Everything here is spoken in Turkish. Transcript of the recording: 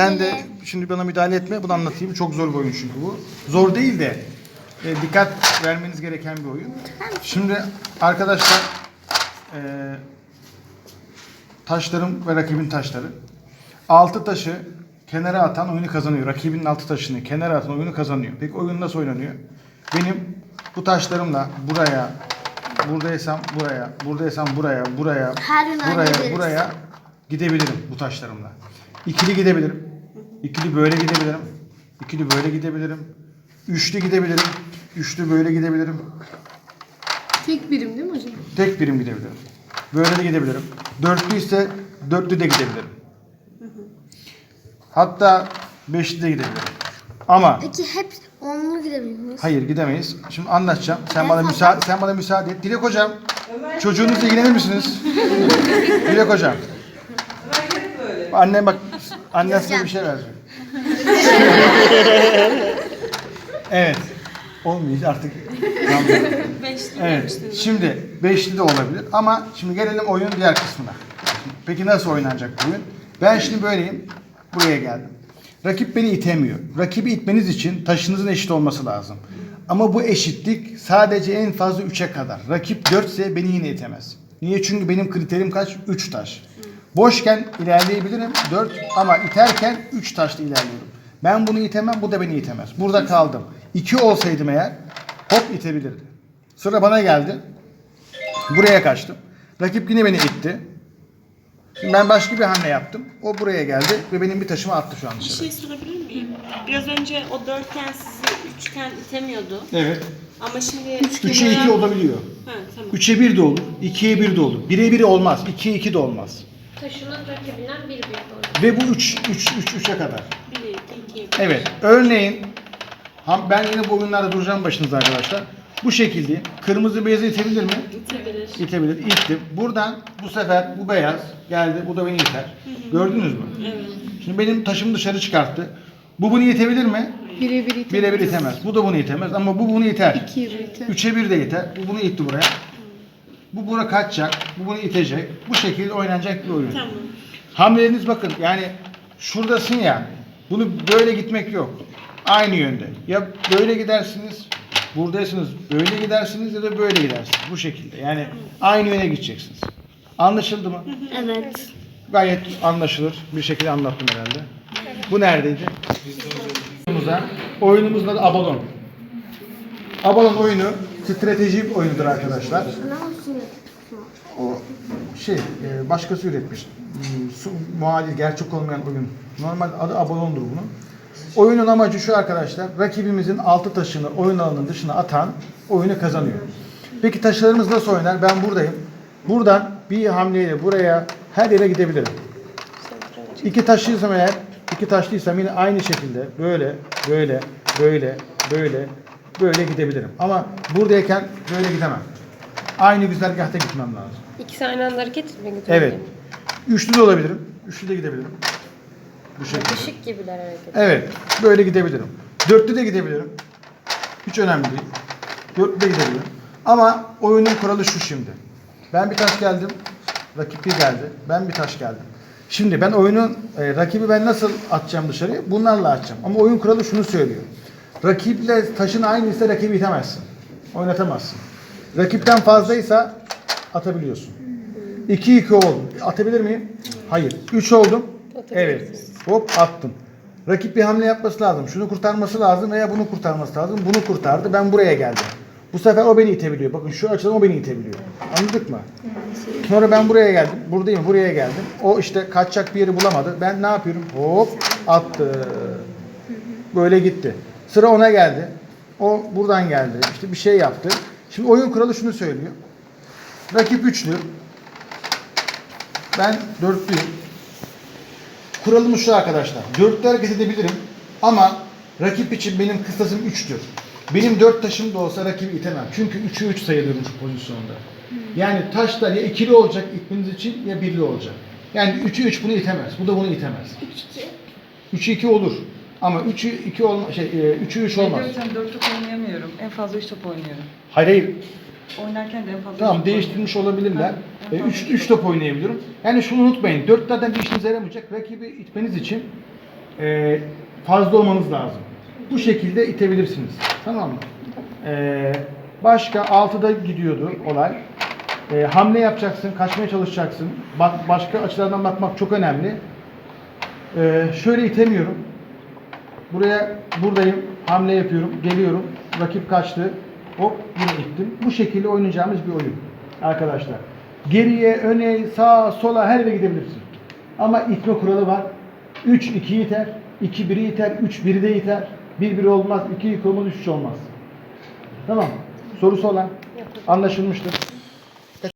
sen de şimdi bana müdahale etme. Bunu anlatayım. Çok zor bir oyun çünkü bu. Zor değil de e, dikkat vermeniz gereken bir oyun. Şimdi arkadaşlar e, taşlarım ve rakibin taşları. Altı taşı kenara atan oyunu kazanıyor. Rakibinin altı taşını kenara atan oyunu kazanıyor. Peki oyun nasıl oynanıyor? Benim bu taşlarımla buraya, buradaysam buraya, buradaysam buraya, buraya, Her buraya, gidebiliriz. buraya gidebilirim bu taşlarımla. İkili gidebilirim. İkili böyle gidebilirim. İkili böyle gidebilirim. Üçlü gidebilirim. Üçlü böyle gidebilirim. Tek birim değil mi hocam? Tek birim gidebilirim. Böyle de gidebilirim. Dörtlü ise dörtlü de gidebilirim. Hatta beşli de gidebilirim. Ama Peki hep onlu gidebilir miyiz? hayır gidemeyiz. Şimdi anlatacağım. Sen bana müsaade sen bana müsaade et. Dilek hocam. Çocuğunuzla ilgilenir misiniz? Dilek hocam. Annem bak annen size bir şey verecek. evet. Olmuyor artık. Evet. Şimdi beşli de olabilir ama şimdi gelelim oyunun diğer kısmına. Peki nasıl oynanacak bu oyun? Ben şimdi böyleyim. Buraya geldim. Rakip beni itemiyor. Rakibi itmeniz için taşınızın eşit olması lazım. Ama bu eşitlik sadece en fazla 3'e kadar. Rakip 4 ise beni yine itemez. Niye? Çünkü benim kriterim kaç? 3 taş. Boşken ilerleyebilirim 4 ama iterken 3 taşla ilerliyorum. Ben bunu itemem, bu da beni itemez. Burada kaldım. 2 olsaydım eğer hop itebilirdi. Sıra bana geldi. Buraya kaçtım. Rakip yine beni itti. Şimdi ben başka bir hamle yaptım. O buraya geldi ve benim bir taşımı attı şu an Bir dışarı. şey sorabilir miyim? Biraz önce o dörtgen sizi üçgen itemiyordu. Evet. Ama şimdi... 3'e 2 olabiliyor. Ha tamam. 3'e 1 de olur. 2'ye 1 de olur. 1'e 1 olmaz. 2'ye 2 de olmaz. Taşının rakibinden bir büyük olur. Ve bu 3 3 3 3'e kadar. Bir, iki, iki. Evet. Örneğin ham- ben yine bu oyunlarda duracağım başınızda arkadaşlar. Bu şekilde kırmızı beyazı itebilir mi? İtebilir. İtebilir. İttim. Buradan bu sefer bu beyaz geldi. Bu da beni iter. Gördünüz mü? Evet. Şimdi benim taşımı dışarı çıkarttı. Bu bunu itebilir mi? Birebir ite. Birebir itemez. Bu da bunu itemez ama bu bunu iter. İkiye bir ite. Üçe bir de iter. Bu bunu itti buraya. Bu buna kaçacak. Bu bunu itecek. Bu şekilde oynanacak bir oyun. Tamam. Hamleleriniz bakın yani şuradasın ya. Bunu böyle gitmek yok. Aynı yönde. Ya böyle gidersiniz. Buradaysanız böyle gidersiniz ya da böyle gidersiniz. Bu şekilde. Yani aynı yöne gideceksiniz. Anlaşıldı mı? Evet. Gayet anlaşılır bir şekilde anlattım herhalde. Bu neredeydi? Oyunumuza, oyunumuzun adı Abalon. Abalon oyunu strateji oyunudur arkadaşlar. O şey e, başkası üretmiş. Hmm, Su, gerçek olmayan oyun. Normal adı Abalon'dur bunun. Oyunun amacı şu arkadaşlar. Rakibimizin altı taşını oyun alanının dışına atan oyunu kazanıyor. Peki taşlarımız nasıl oynar? Ben buradayım. Buradan bir hamleyle buraya her yere gidebilirim. İki taşlıysam eğer, iki taşlıysam yine aynı şekilde böyle, böyle, böyle, böyle, böyle gidebilirim. Ama buradayken böyle gidemem. Aynı güzergahta gitmem lazım. İkisi aynı anda hareket etmek üzere. Evet. Üçlü de olabilirim. Üçlü de gidebilirim. Bu şekilde. Işık gibiler hareket. Evet. Böyle gidebilirim. Dörtlü de gidebilirim. Hiç önemli değil. Dörtlü de gidebilirim. Ama oyunun kuralı şu şimdi. Ben bir taş geldim. Rakip bir geldi. Ben bir taş geldim. Şimdi ben oyunun e, rakibi ben nasıl atacağım dışarıya? Bunlarla atacağım. Ama oyun kuralı şunu söylüyor. Rakiple taşın aynıysa rakibi itemezsin. Oynatamazsın. Rakipten fazlaysa atabiliyorsun. 2-2 oldum. Atabilir miyim? Hayır. 3 oldum. Evet. Hop attım. Rakip bir hamle yapması lazım. Şunu kurtarması lazım veya bunu kurtarması lazım. Bunu kurtardı. Ben buraya geldim. Bu sefer o beni itebiliyor. Bakın şu açıdan o beni itebiliyor. Anladık mı? Sonra ben buraya geldim. Buradayım. Buraya geldim. O işte kaçacak bir yeri bulamadı. Ben ne yapıyorum? Hop attı. Böyle gitti. Sıra ona geldi. O buradan geldi. İşte bir şey yaptı. Şimdi oyun kuralı şunu söylüyor. Rakip üçlü. Ben dörtlüyüm. Kuralımız şu arkadaşlar. Dörtlü hareket edebilirim ama rakip için benim kıstasım 3'tür. Benim dört taşım da olsa rakibi itemem. Çünkü 3'ü 3 sayılıyorum şu pozisyonda. Yani taşlar ya ikili olacak itmeniz için ya birli olacak. Yani 3'ü 3 bunu itemez. Bu da bunu itemez. 3'ü 2 olur. Ama 3'ü 2 olma şey 3'ü 3 olmaz. Hocam 4 top oynayamıyorum. En fazla 3 top oynuyorum. Hayır hayır. Oynarken de en fazla üç Tamam top değiştirmiş olabilirler. Ha, 3 3 top oynayabiliyorum. Yani şunu unutmayın. 4'lerden bir işinize yaramayacak. Rakibi itmeniz için e, fazla olmanız lazım. Bu şekilde itebilirsiniz. Tamam mı? E, başka 6'da gidiyordu olay. E, hamle yapacaksın, kaçmaya çalışacaksın. Bak, başka açılardan bakmak çok önemli. E, şöyle itemiyorum. Buraya buradayım, hamle yapıyorum, geliyorum. Rakip kaçtı. Hop yine ittim. Bu şekilde oynayacağımız bir oyun arkadaşlar. Geriye, öne, sağa, sola her yere gidebilirsin. Ama itme kuralı var. 3 2 iter, 2 1'i iter, 3 1'i de iter. 1 1 olmaz, 2 2 olmaz, 3 olmaz. Tamam. Sorusu olan anlaşılmıştır.